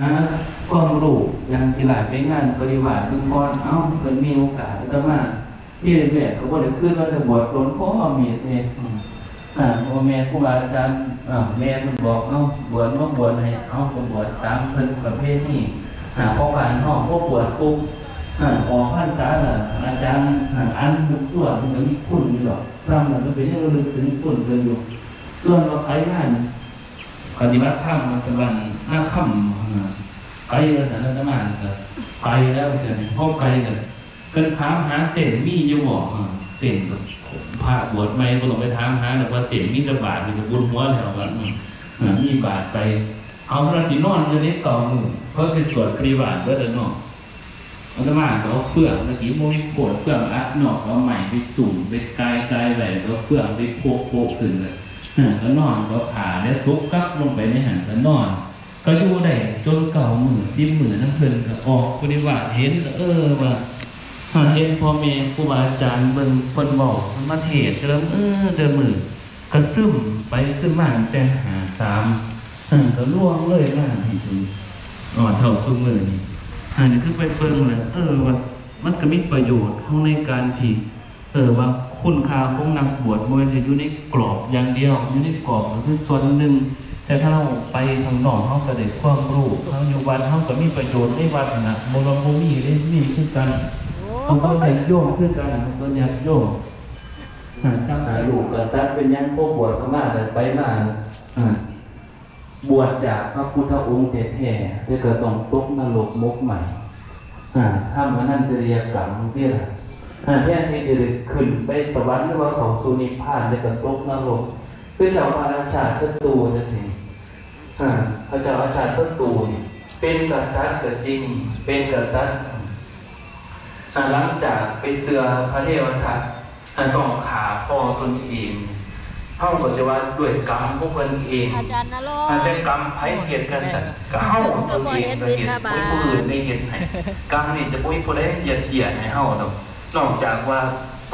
นะความรู้อย่างกีฬายไปงานปฏิบัติเบื้อก่อนเอ้าเกิดมีโอกาสก็มาที่เรียนแบบเขาก็ได้ขึ้นว่าจะบวชหลวงพ่อมีเองอ่าพ่อแม่ครูบาอาจารย์อ่าแม่มันบอกเอ้าบวชมาบวชให้เอ้าก็บวชตามเพิ่นประเภทนี้อ่าพอผ่านห้องพวกบวชปุ๊บอ่าออกพรรษาน่ะอาจารย์อ่าอันบุกส่วนมันก็มีคุณอยู่หรอกซ้ำมันก็เป็นเรื่องลึกถึงคุณเรื่องอยู่ส่วนเราใครงานปฏิบัติธรรมมาสวรรค์หน้าค่ำ ไปแล้วสันนิษฐานก็ไปแล้วเกิดพ่อไปกันเกินถามหาเต็นมีอยู่บ่อ่าเต็นกับพระบวชไม่ก็ต้องไปถามหาแต่ว่าเต็นมีแต่บาทมีแต่บุญหัวแถวกันมีบาทไป เอาพระสินอนอยู่ในต่อมือเพื่อไปสวดปฏิบัติเพื่อเดินนอกมันจะมาเขาเฟื่องเมื่อกี้โมมีโกดเฟื่องอัดนอกเอาใหม่ไปสุ่มไปกายกายแหวนแล้วเฟื่องไปโคกโคกขึ้นเลยอ่านอนก็ขาแล้วซุกกับลงไปในหันก็นอน ก็อยู่ได้จนเก่ามือซิมมือน้ำเพลินก็ออกปฏิบัติเห็นเออว่าหาเห็นพ่อแม่ครูบาอาจารย์เบิ่งคนบอกคนมาเทศก็เริ่มเออเดินมือก็ซึมไปซึมมางแต่หาสามก็ล่วงเลยมาที่ถึงอ่อนเท่าซุมือนี่อันนี้คือไปเบิ่งเลยเออว่ามันก็มีประโยชน์ของในการที่เออว่าคุณค่าของนักบวชมันจะอยู่ในกรอบอย่างเดียวอยู่ในกรอบก็คือส่วนหนึ่ง แต่ถ้าเราไปทางนอกเขาก็ได้ความรู้เขาอยู่วัดเขาก็มีประโยชน์ในวัดนะโมโนโมมีได้มีคือกันเขาก็ได้โยมคือกันเขาก็อยากโยมอ่าสร้างหาลูกกษัตริย์เป็นยังพวกบวชก็มาแต่ไปมาอ่าบวชจากพระพุทธองค์แท้ๆแต่ก็ต้องตกนรกมกใหม่อ่าถ้ามันนั่นจะเรียกกรรมที่ละอ่าแทนที่จะได้ขึ้นไปสวรรค์หรือว่าเขาสุนิพพานในกระตกนรกคือเจ้าพระราชาศัตรูจะสิอ่า พระเจ้าอาชาศัตรูนี่เป็นกษัตริย์ก็จริง เป็นกษัตริย์อ่าหลังจากไปเสือพระเทวทัตอ่าต้องขาพ่อตนเองเข้าก็จะว่าด้วยกรรมพวกเพิ่นเองอาจารย์นรกอาจจะกรรมไผเหตุกันสัตว์ก็เฮาตัวเองก็เหตุผู้ผู้อื่นไม่เหตุให้กรรมนี่จะบ่มีผู้ใดเหยียดเหยียดให้เฮาดอกนอกจากว่า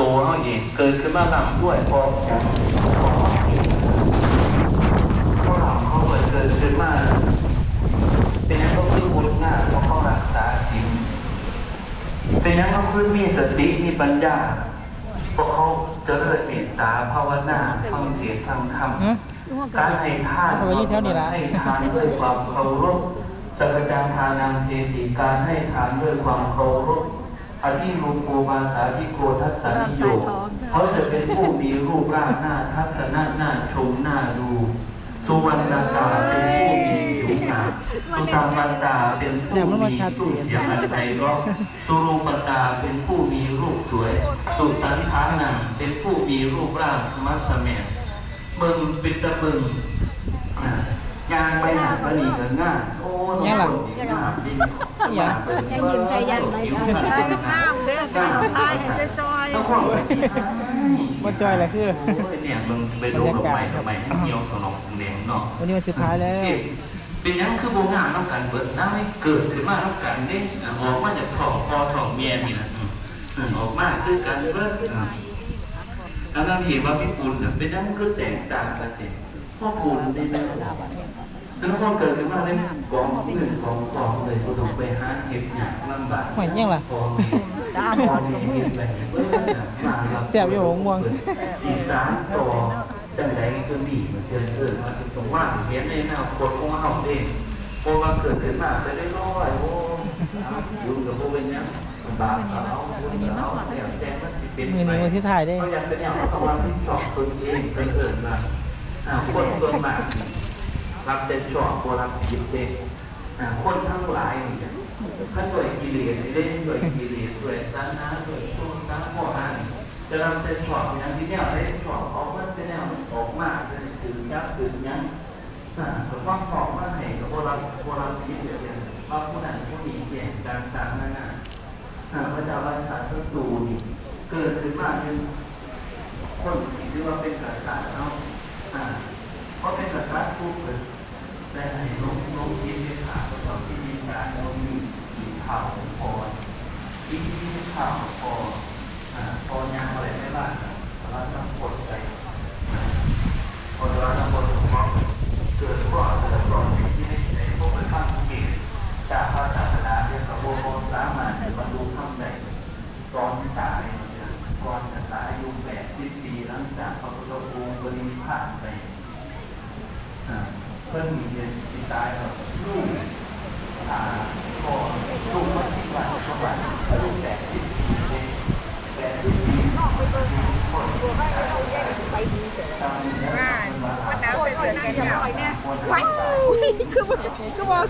ตัวเฮาเองเกิดขึ้นมาลำด้วยพอพอเรา เขาเกิดขึ้นมาเป็นหยังก็คือบุญหน้าเพราะเขารักษาศีลเป็นหยังเขาคือมีสติมีปัญญาเพราะเขาเจริญเมตตาภาวนาฟังเสียงฟังธรรมฮะการให้ทานเอาไว้ที่แถวนี้ละให้ทานด้วยความเคารพสัจจาทานังเทติการให้ทานด้วยความเคารพอธิรูปโกบาสาธิโกทัสสานิโยเขาจะเป็นผู้มีรูปร่างหน้าทัศนะหน้าชมหน้าดู สุวรรณตาเป็นผู้มีผิวหนาสุตามันตาเป็นผู้มีรูปเสียงอันใจร้องสุรูปตาเป็นผู้มีรูปสวย สุสันทานังเป็นผู้มีรูปร่างมัสแมนเบิ่งปิตะเบิ่งอ่า ยางไปหาปนีกันง่ายโอ้ยังล่ะงามดินยังยังยิ้มใจยันเลยผิวค่ะพรรณเป็นงามเด้องามตายให้จอยต้องความไปที่บ่จอยล่ะคือเนี่ยมึงไปดูดอกไม้ทำไมเหี่ยวขนมแดงเนาะวันนี้วันสุดท้ายแล้วเป็นยังคือโบงามน้ำกันเบิดน้ำให้เกิดขึ้นมาน้ำกันเด้ออกมาจากท้องพ่อท้องเมียนี่นะออกมาคือกันเบิดแล้วเราเห็นว่าพี่ปูนเป็นยังคือแสงตางกันเองพ่อปูนได้ไหม แล้วพอเกิดขึ้นมาได้กองเงินกองกองเลยก็ต้องไปหาเห็ดหยาลำบากหอยยังล่ะกองกองเห็ดแบบเบิดน่ะมารับอยู่หัวม่วงอีสานต่อจังไดก็มีเหมือนเดิมเออมาถึงตรงว่าเห็นในแนวคนของเฮาเองพอมาเกิดขึ้นมาจะได้ร้อยโอ้ยู่กับพวกเป็นเนี้ยบาปเอาเอาเอาเนี่ยแจ้งมันเป็นมือไปนี้วันที่ถ่ายได้เขาอยากเป็นอย่างเขาว่าที่ชอบตนเองเกินเอินมาคนส่วมา รับแต่ชอบโบราณจิตเด็กคนทั้งหลายเนี่ยท่าด้วยกิเลสเล่นด้วยกิเลสด้วยสันนาด้วยตัวสังข้ออ้างจะรับแต่ชอบอย่างที่แนวได้ชอบออกมาเป็นแนวออกมาเป็นสื่อยักษ์สื่อยังอ่าผมว่าขอบมาให้กับโบราณโบราณคิดเดียวกันว่าผู้นั้นผู้นี้เปลี่ยนการสร้างนั่นน่ะอ่าพระเจ้าราชาศัตรูนี่เกิดขึ้นมาเป็นคนที่ว่าเป็นกษัตริย์เนาะอ่าเพราะเป็นกษัตริย์ปุ๊บเลย ได้ให้ลบลบยินในขาประกอบที่มีการลงมีกินข้าวพอกินข้าวพออ่าพอยางอะไรไม่บ้างเราต้องกดไปพอเราต้องกดของเกิดข้อเกิดข้อสิ่งที่ในในพวกมันตั้งเกณฑ์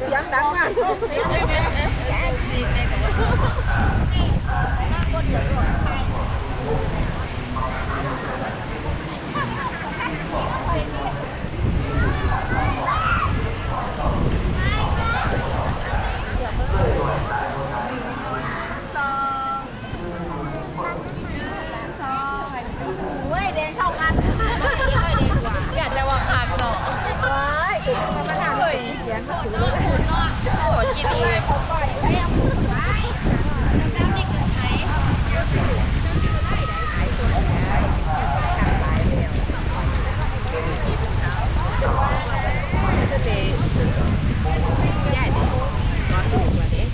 เสียงดังมาก เว้ยเดินเข้ากันอยากจะว่าขาดเนาะว้ายติดมาประทานเลยเสียงก็สูงเลยโอ้ยกินดีเลย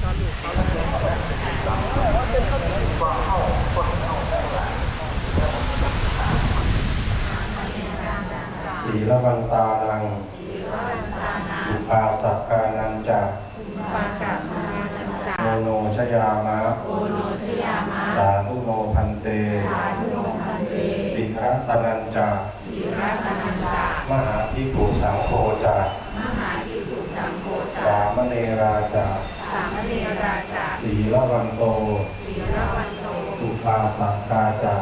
สอนลูกสอนลูกสอนลูก ศีลวันตานังอุปาสักการนันจาปากาศมานันจาโมโนชยามะโอโนชยามะสาธุโนพันเตสาธุโนพันเต ติระตนันจาอิรัตนันจามหาภิกขุสังโฆจามหาทิสุสังโฆจาสามเณราจาสามเณราจาศีลวันโตศีรวันโตอุปาสักกาจา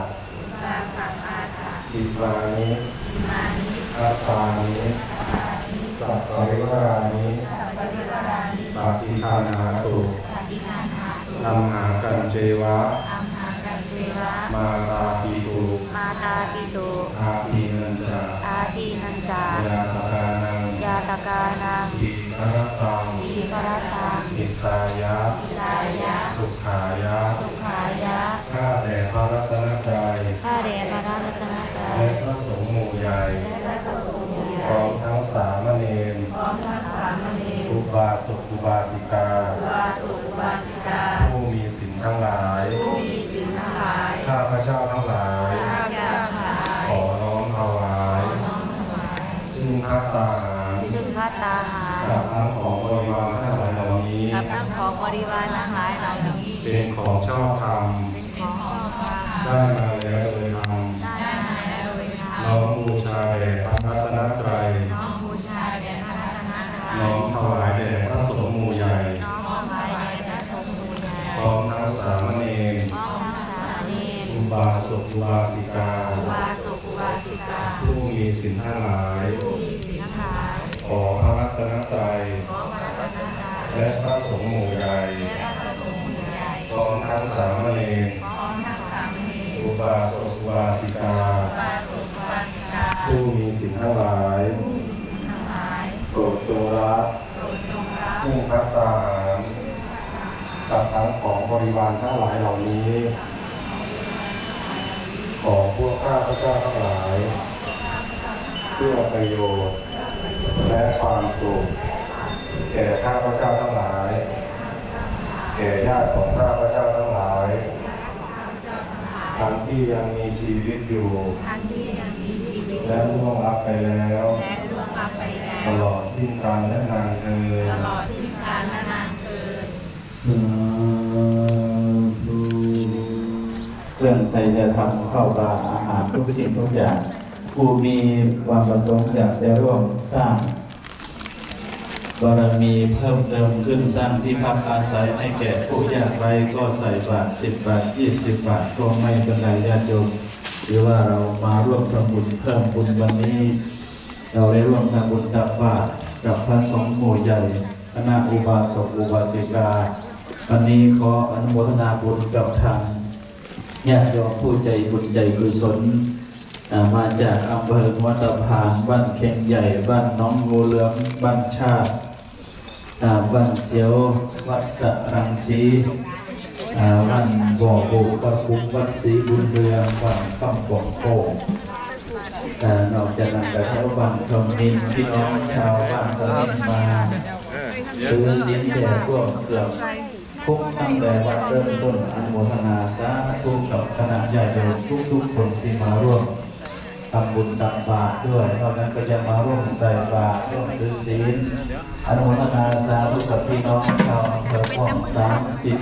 สาสังอาจาอิมานิ อิมานิอัตตานิสัพพะริวรานิสัพพะริวารานิปฏิทานาตุปฏิทานหาตุอัมหากันเจวะอัมหากันเทวะมาตาปีตุมาตาปิโตอาปีนันจาอาทีนันจายาตกานังยาตกานังอิครตังทีกรตังอิตายะลายะ สุขายะ สุขายะ ข้าแต่พระรัตนตรัยข้าเดชพระรัตนต รัยและพระสงฆ์หมู่ใหญ่พร้อมทั้งสามเณรพร้อมทั้งสามเณรอุบาสกอุบาสิกาวาสุวาสิกาผู้มีศีลทั้งหลายผู้มีศีลทั้งหลายข้าพระเจ้าทั้งหลายข้าพเจ้าทั้งหลายขอน้อมถวายซึ่งพัตตาหารซึ่งพัตตาหารกับทั้งของบริวารทั้งหลายเหล่านี้กับทั้งของบริวารทั้งหลายเหล่านี้ เป็นของชอบธรรมเป็นของชอบธรรมได้มา อุบาสิกา อุบาสกอุบาสิกา ผู้มีศีลทั้งหลาย ผู้มีศีลทั้งหลาย ขอพระรัตนตรัยขอพระรัตนตรัยและพระสงฆ์หมู่ใหญ่และพระสงฆ์หมู่ใหญ่พร้อมทั้งสามเณรพร้อมทั้งสามเณรอุบาสกอุบาสิกา อุบาสกอุบาสิกา ผู้มีศีลทั้งหลายทั้งหลายโปรดจงรับโปรดจงรับซึ่งพัตตาหารกับทั้งของบริวารทั้งหลายเหล่านี้ ของพวกข้าพระเจ้าทั้งหลาย เพื่อประโยชน์และความสุขแก่ข้าพระเจ้าทั้งหลาย แก่ญาติของข้าพระเจ้าทั้งหลายทั้งที่ยังมีชีวิตอยู่ ท่านที่ยังมีชีวิตและล่วงลับไปแล้ว และล่วงลับไปแล้ตวลอดสิ้นกาลและนานเทินตลอดสิ้นกาลและนานเกินสาธุเครื่องไตรธรรมเข้าบาอาหาร ทุกสิ่งทุกอย่างผู้มีความประสงค์อยากจะร่วมสร้างบารมีเพิ่มเติมขึ้นสร้างที่พักอาศัยให้แก่ผู้ยากไร้ก็ใส่บาทสิบบาทยี่สิบบาทก็ไม่เป็นไรญาติโยมหรือว่าเรามาร่วมทำบุญเพิ่มบุญวันนี้ เราได้ร่วมทำบุญตักบาตรกับพระสงฆ์หมู่ใหญ่คณะอุบาสกอุบาสิกา วันนี้ขออนุโมทนาบุญกับทาง ญาติโยมผู้ใจบุญใจกุศลอ่ามาจากอำเภอวัดตะพานบ้านเข็งใหญ่ บ้านหน้องงูเหลือมบ้านชาติอ่าบ้านเสียว วัดสะรังสีอ่าบ้านบ่อปูวัดปุกวัดศรีบุญเรืองบ้านคำปองโคงแต่นอกจากนั้นก็แถวบ้านทองนินพี่น้องชาวบ้านทองนินมาถือศีลแก่พวกเกือบ ทุกตั้งแต่วันเริ่มต้นอนุโมทนาสาธุกับคณะญาติโยมทุกๆคนที่มาร่วมทำบุญตักบาตรด้วยนอกนั้นก็จะมาร่วมใส่บาตรร่วมถือศีลอนุโมทนาสาธุกับพี่น้องชาวอำเภอพ่องสามสิบ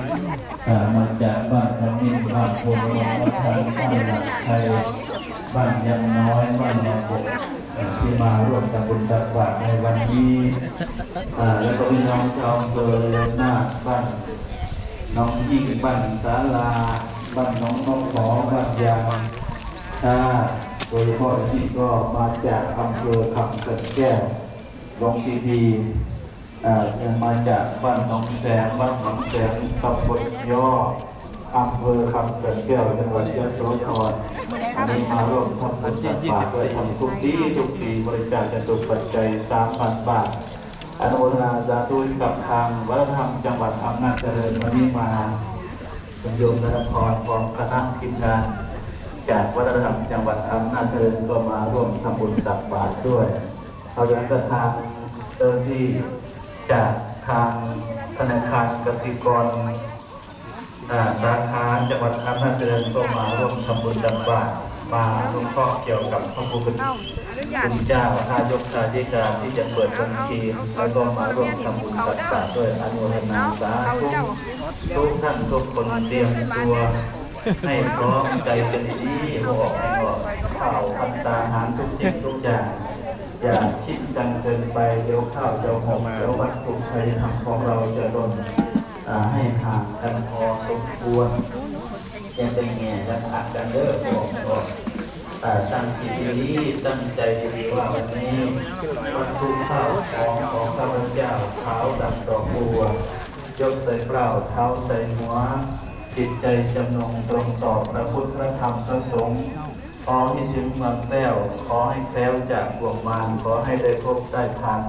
อ่ามาจากบ้านทองนินบ้านโพธิ์วัดทางบ้านหลักไทยบ้านยังน้อยบ้านยังบกที่มาร่วมทำบุญตักบาตรในวันนี้แล้วก็พี่น้องชาวอำเภอเรือนนาบ้าน น้องยิ่งบ้านศาลาบ้านน้องนกหอบ้านยางชาโดยเฉพาะที่ก็มาจากอำเภอคำเกิดแก้วลงทีพีจะมาจากบ้านหนองแสงบ้านหนองแสงตำบลย่ออำเภอคำเกิดแก้วจังหวัดยะโสธรวันนี้มาร่วมทำบุญตักบาตรด้วยทำทุกปีทุกปีบริจาคจตุปัจจัยสามพันบาท อนุโมทนาสาธุกับทางวัฒนธรรมจังหวัดอำนาจเจริญวันนี้มาคุณโยมนพรพร้อมคณะทีมงาน จากวัฒนธรรมจังหวัดอำนาจเจริญก็มาร่วมทำบุญตักบาตรด้วยเอาอย่างนั้นก็ทางเจ้าที่จากทางธนาคารกสิกรอ่าสาขาจังหวัดอำนาจเจริญก็มาร่วมทำบุญตักบาตร มาร่วมข้อเกี่ยวกับพระพุทธคุณเจ้าทายกทายิกาที่จะเปิดบัญชีแล้วก็มาร่วมทำบุญตักบาตรด้วยอนุโมทนาสาธุทุกท่านทุกคนเตรียมตัวให้พร้อมใจเป็นทีหัวออกให้ออกข้าวพันตาหารทุกสิ่งทุกอย่างอย่าชิดกันเกินไปเดี๋ยวข้าวจะหกเดี๋ยววัตถุไทยทำของเราจะโดนอ่าให้ห่างกันพอสมควร ยังเป็นแง่ยังห่างกันเด้อบอกก่อนอ่ตั้งจิตดีตั้งใจดีว่าวันนี้วันทุกข้าวของของข้าพเจ้าเท้าดังดอกบัวยกใส่เปล่าเท้าใส่หัว จิตใจจำนงตรงต่อพระพุทธพระธรรมพระสงฆ์ขอให้ถึงมาแก้ว ขอให้แคล้วจากบ่วงมารขอให้ได้พบได้ทาน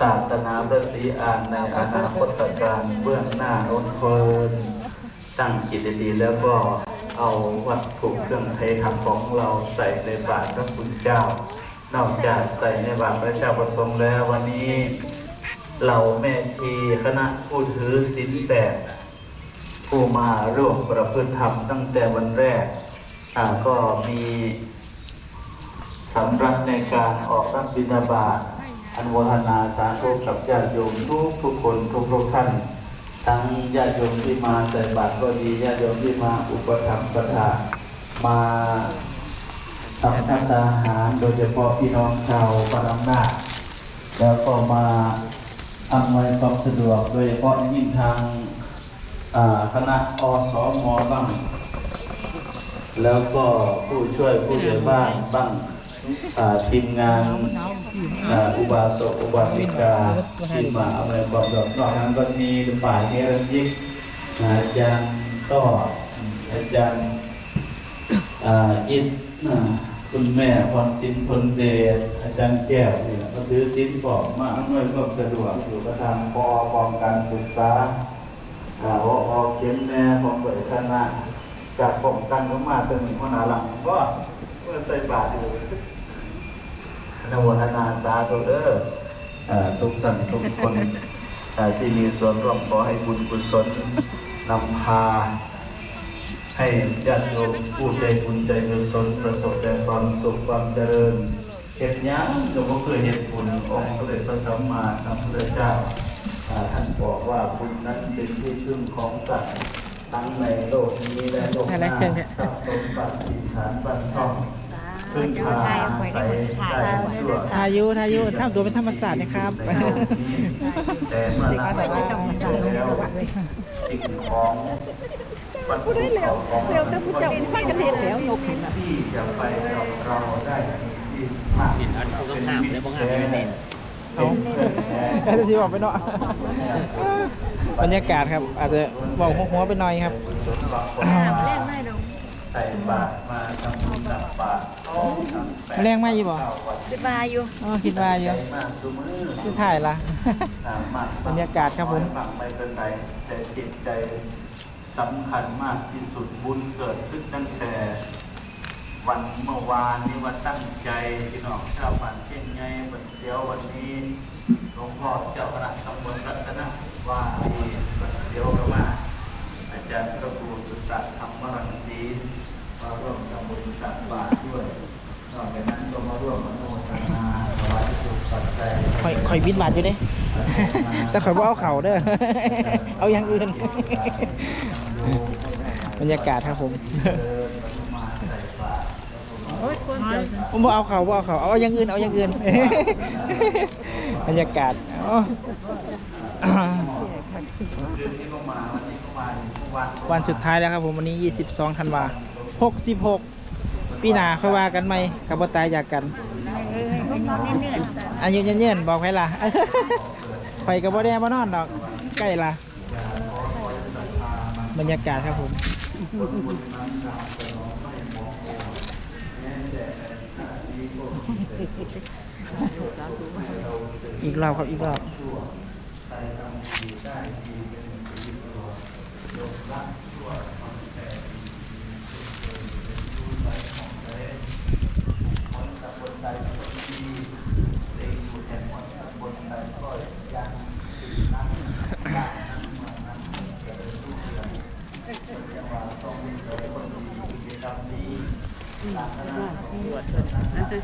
ศาสนาพระศรีอานในอนาคตการเบื้องหน้าโน้นเฟิน ตั้งจิตดีๆแล้วก็เอาวัตถุเครื่องไทยทำของเราใส่ในบาตรพระคุณเจ้า นอกจากใส่ในบาตรพระเจ้าประสงค์แล้ววันนี้เราแม่ชีคณะผู้ถือศีลแปดผู้มาร่วมประพฤติธรรมตั้งแต่วันแรกก็มีสำรับในการออกรับบิณฑบาตอันโมทนาสาธุกับญาติโยมทุกทุกคนทุกทุกท่าน ทั้งญาติโยมที่มาใส่บาตรก็ดีญาติโยมที่มาอุปถัมภ์ประทามาทำทานอาหารโดยเฉพาะพี่น้องชาวปานอำนาแล้วก็มาอำนวยความสะดวกโดยเฉพาะยิ่งทางคณะอสมบ้าง แล้วก็ผู้ช่วยผู้ใหญ่บ้านบ้าง ทีมงานอุบาสกอุบาสิกาที่มาอำนวยความสะดวกนอกนั้นก็มีฝ่ายเฮรัญยิกอาจารย์ก็อาจารย์อ่าอิทอ่าคุณแม่พรสินพลเดชอาจารย์แก้วนี่แหละก็ถือสินบอกมาอำนวยความสะดวกอยู่ประธานปอปองการศึกษาอ่าพอพอเขียนแม่ผมเปิดคณะจากผมกันก็มาเป็นหัวหน้าหลังก็ พื่อใส่บาตรอยู่นโมทนาสาธุเด้ออทุกท่านทุกคนที่มีส่วนร่วมขอให้บุญกุศลนำพา ให้ญาติโยมผู้ใจบุญใจกุศลประสบแต่ความสุขความเจริญเหตุยังหลวงพ่อเคยเห็นบุญองค์พระเดชพระสัมมาสัมพุทธเจ้าอ่าท่านบอกว่าบุญนั้นเป็นที่พึ่งของสัตว์ ทั้งในโลกนี้และโลกหน้าทรัพย์สมบัติสินฐานบันทองพึ่งพาอาศัยได้ทั่วทายุทายุทำตัวเป็นธรรมศาสตร์นะครับในโลกนี้แต่เมื่อเราแล้วสิ่งของบรรพุของของเราที่จะไปกับเราได้ที่มากเป็นมิตรแท้เป็นเพื่อ นแท้อาจจะที่บอกไปเนาะบรรยากาศครับ อาจจะบอกหัวๆไปหน่อยครับใส่บาตรมาทำบุญตักบาตรต้องทำแปดแรงไหมอีบ่เก้าวันคิดว่าอยู่อ๋อคิดว่าอยู่ใจมากสุมือที่ถ่ายละสามารถบรรยากาศครับผมฟังไปเป็นไรแต่จิตใจสำคัญมากที่สุดบุญเกิดขึ้นตั้งแต่ วันเมื่อวานนี้ว่าตั้งใจพี่น้องชาวบ้านเช่นไงวันเดียววันนี้หลวงพ่อเจ้าคณะตำบลรัตนะว่าดีวันเดียวก็มาอาจารย์พระครูสุตตะธรรมรังสีมาร่วมทำบุญตักบาตรด้วยนอกจากนั้นก็มาร่วมอนุโมทนาถวายสุขปัจจัยคอยคอยบิดบาทอยู่เด้ แต่คอยว่าเอาเข่าเด้อ เอาอย่างอื่น บรรยากาศครับผม เดินมาใส่บาตรแล้วก็มา ผมบอกเอาเขาบอกเอาเขาเอาอย่างอื่นเอาอย่างอื่นบรรยากาศวันสุดท้ายแล้วครับผมวันนี้ 22ธันวา66 ปีหนาค่อยว่ากันไหมกับบ่ตายจากกันออให้นเนื่อยอายุเย็นๆบอกไผล่ะไฟกับบ่แดงบ่นอนดอกใกล้ละบรรยากาศครับผม อีกรอบครับอีกรอบหมด แล้วเหรอคะ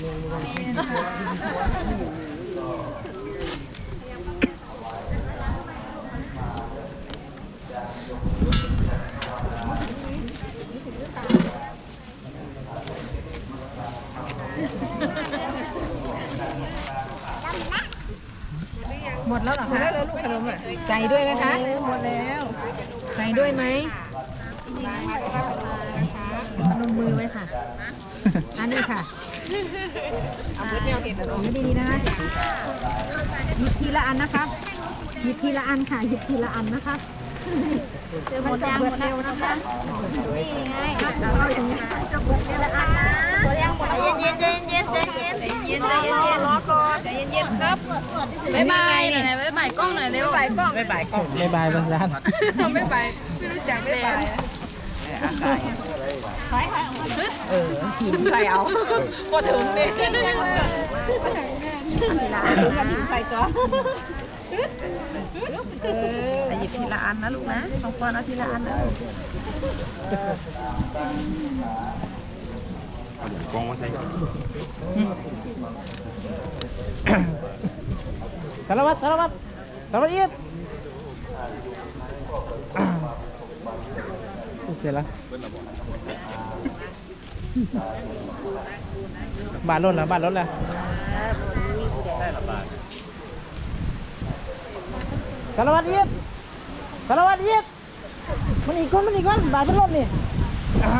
หมดแล้วลูกขนมอะใส่ด้วยไหมคะหมดแล้ว ใส่ด้วยไหมพนมมือไว้ค่ะ อันนี้ค่ะ เอาเดียวเก็บดีๆนะคะหยิบทีละอันนะคะหยิบทีละอันค่ะหยิบทีละอันนะคะมันจะเบิดเร็วนะคะนี่ไงเราถึงจะเบิดทีละอันนะเย็นเย็นเย็นเย็นเย็นเย็นเย็นใจเย็นเย็นรอก่อนใจเย็นเย็นครับบ๊ายบายหน่อยบ๊ายบายกล้องหน่อยเร็วบ๊ายบายกล้องบ๊ายบายกล้องบ๊ายบายประสานบ๊ายบายไม่รู้จักบ๊ายบายเออกินใคร เอาพอถึงเนี่ยกินจังเลยพอถึงเนี่ยทีละอันกันถึงใส่ตัวเออหยิบทีละอันนะลูกนะของปอนเอาทีละอันนะกองมาใส่สารวัตรสารวัตรสารวัตรเอียด เสร็จแล้วบาทรถแล้วบาทรถแล้วสารวัตรเอียดสารวัตรเอียดมันอีกคนมันอีกคนบาทเป็นรถนี่อ่า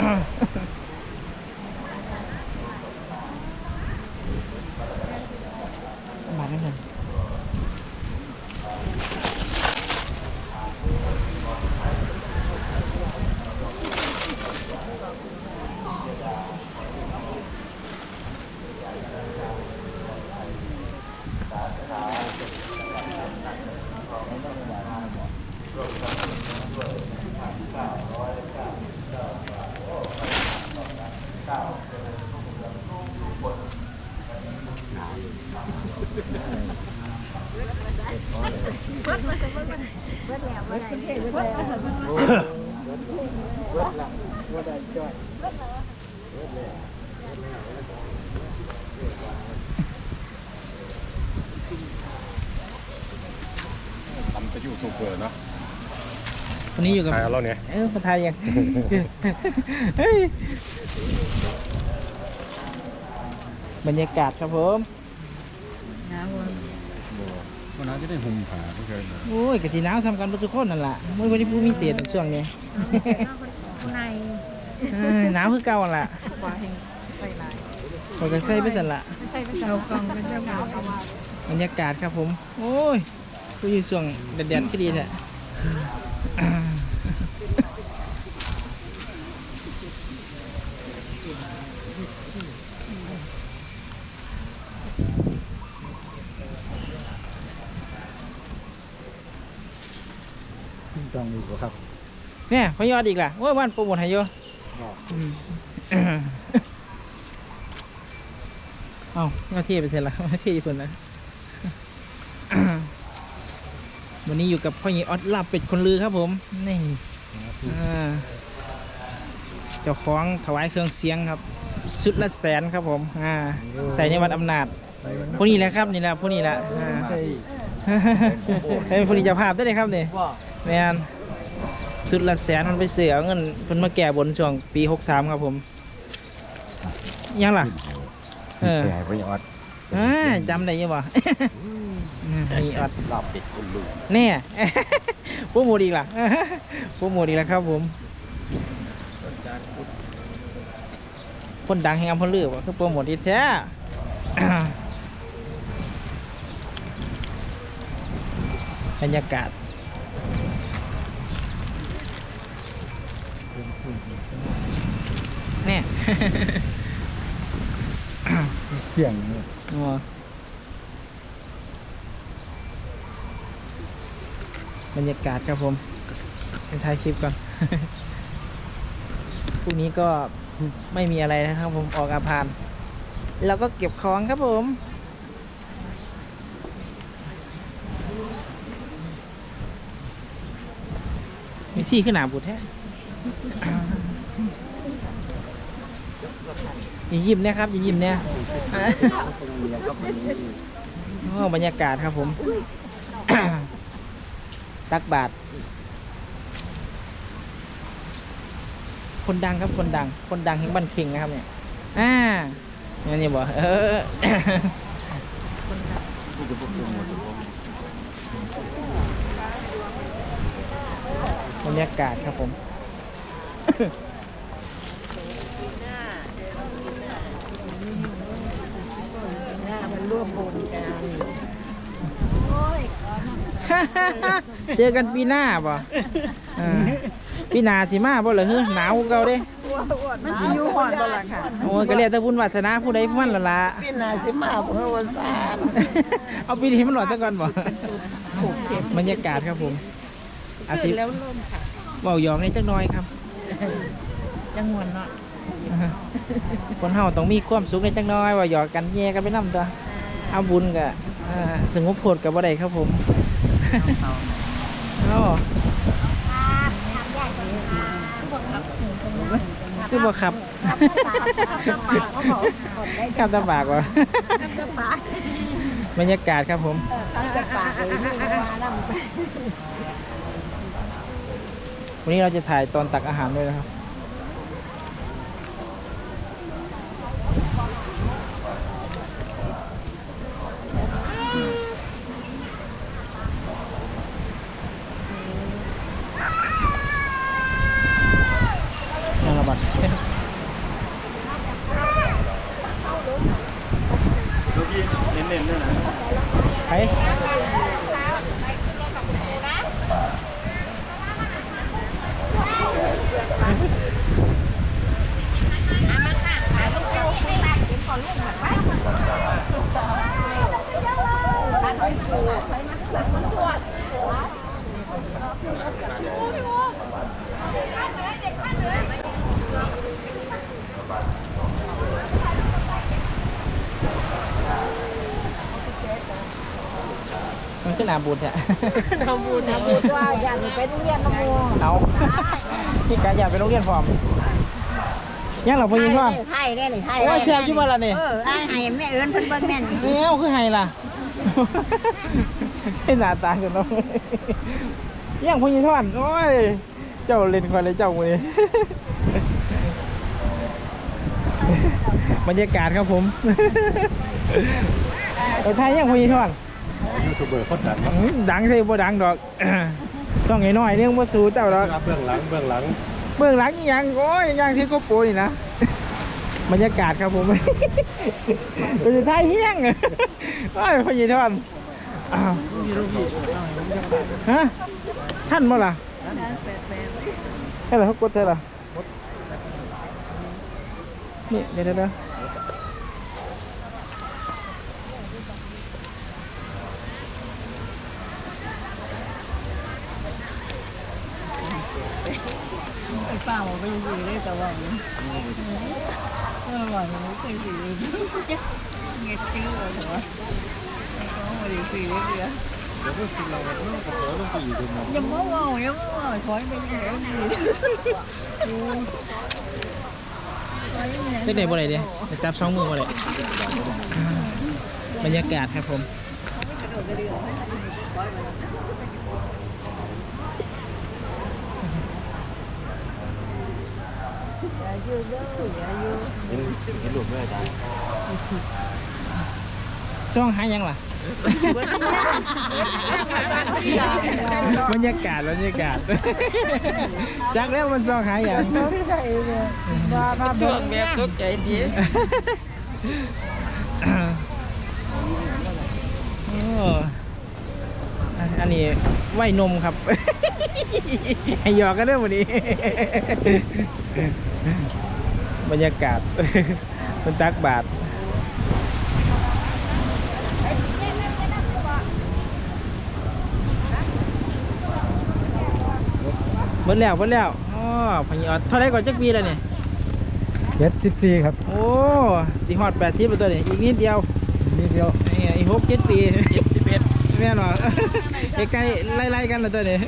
อ่าบาทนั่นเอง ทำไปอยู่สูเปอร์เนาะวันนี้อยู่กับถ่ายเอาเราเนี่ยเออคนไทยยัง เฮ้ยบรรยากาศครับผม วันนั้นจะได้หุ่มผาเพื่อนโอ้ยกะจีหนาวทำกันประทุกคนนั่นแหละมันก็จะพูดมีเศษในช่วงนี้ในเอ้ยหนาวคือเก่านั่นแหละกว่าแห่งใส่ลายผมก็ใส่ไปสันละใส่เป็นเอากองเป็นเจ้าหน้าบรรยากาศครับผม โอ้ยกูอยู่ช่วงแดดๆก็ดีแท้ ต้องมีครับเนี่ยพยอดอีกล่ะโอ้ยวันโปรโมทให้โยอืม เอ้าหน้าที่ไปเสร็จแล้วหน้าที่เพิ่นนะวันนี้อยู่กับพ่อหญิงออดลาบเป็ดคนลือครับผมนี่อ่าเจ้าของถวายเครื่องเสียงครับชุดละแสนครับผมอ่าใส่ในวัดอำนาจพวกนี้แหละครับนี่แหละพวกนี้แหละอ่า เป็นผลิตภาพได้เลยครับนี่ แมนสุดละแสนมันไปเสียเงินเพิ่นมาแก่บนช่วงปีหกสามครับผม ยังล่ะ เออ แก่ไปยอดอ่าจำได้ยังบ่ มีอดลาบเป็ดคนลูกแน่โปรโมทอีกล่ะโปรโมทอีกแล้วครับผม คนดังแห่งอำเภอลือบ่คือโปรโมทอีกแท้บรรยากาศ น่เที่ยงอ๋อบรรยากาศครับผมเป็นท้ายคลิปก่อน พรุ่งนี้ก็ไม่มีอะไรนะครับผมออกอาพานแล้วก็เก็บของครับผม มีซี่ขึ้นหนาบุตรแท้ อย่ายิ้มเนะครับอย่ายิ้มเนี่ยอ้บรรยากาศครับผม ตักบาท คนดังครับคนดัง คนดังแห่งบ้านเข่งนะครับ เนี่ยอ่าเนี่ยนี่บอกเออบรรยากาศครับผม เจอกันปีหน้าบ่อ่าปีหน้าสิมาบ่เหรอเฮ้หนาวกว่าเก่าเด้ มันสิอยู่หอนบ่ล่ะค่ะโอ้ยก็เรียกแต่บุญวาสนาผู้ใดผู้มันละละปีหน้าสิมาเพื่อวันศาสตร์เอาปีนี้ให้มันหลอดซะก่อนบ่บรรยากาศครับผมอาศิแล้วลมค่ะเบาหยองในจักหน้อยครับ จังหวนเนาะคนเฮาต้องมีความสุขในจักหน้อยเว่าหยอกกันแย่กันไปนำตัว เอาบุญก็อ่าสงบโพดกับบ่ได้ครับผมเอ้าคือบ่ครับขับตาบากวะบรรยากาศครับผมวันนี้เราจะถ่ายตอนตักอาหารด้วยนะครับ นางระบัด เน้นๆด้วยนะ ไปมั นขึ้นอาบุญเนี่ยทำบุญทำบุญว่าอยากไปโรงเรียนน้ำมูเอาพี่กายอยากไปโรงเรียนพร้อมยังเหราพยิงว่าไทยได้หรือไทยโอ้ยแซ่บอยู่บ้านละนี่เออไอ้ไห้แม่เอิญเพิ่นเบิ่งแม่นเอ้าคือไห้ล่ะให้หน้าตากันเนาะยังพยิงท่อนโอ้ยเจ้าเล่นคอยเลยเจ้ามือนี้บรรยากาศครับผมเออไทยยังพยิงท่อน ยูทูบเบอร์เขาดังอื้อดังใช่บ่ดังดอก ต้องไอ้น้อยๆเรื่องบ่สู้เจ้าดอกครับเบื้องหลังเบื้องหลังเบื้องหลังอีหยังโอ้ยอย่างที่ก็โปรนี่นะ บรรยากาศครับผม เป็นไทยเฮี้ยง โอ้ยพอยีทอนอ้าวฮะท่านมาล่ะแค่ไหนเขากดเท่าไหร่นี่เดี๋ยวเดี๋ยวเดี๋ยว เปล่าไปสื่อเลยแต่ว่าเออว่าหนูเคยสื่อจ๊กเงี้ยจื้อเลยเหรอแล้วก็มาดีสื่อเลยเดียวเดี๋ยวก็สิเราเนาะก็ขอลงไปอีกคนนึงยังไม่ว่ายังไม่ว่าถอยไปยังไงอยู่ถอยยังไงเล็กไหนบ่ได้เดียจับสองมือบ่ได้บรรยากาศครับผม อาอยู่เด้ออย่าอยู่เห็นหลุมไม่ได้ช่องหายังล่ะบรรยากาศบรรยากาศจากแล้วมันช่องหายังช่วงแบบตกใจดีโอ้ อันอันนี้ไหวนมครับให้หยอกกันเรื่องวันนี้ บรรยากาศมันตักบาทเบิ้แล้วเบิ้แล้วอ๋อพญออดเท่าไรก่อนจักปีแล้วเนี่ยเจ็ดสิบสี่ครับ โอ้สีหอดแปดสิบแล้วตัวนี้อีกนิดเดียวนิดเดียวนี่อีกหกเจ็ดปีเจ็ดสิบเอ็ด แม่นหรอใกล้ๆไล่ๆกันเลยตัวนี้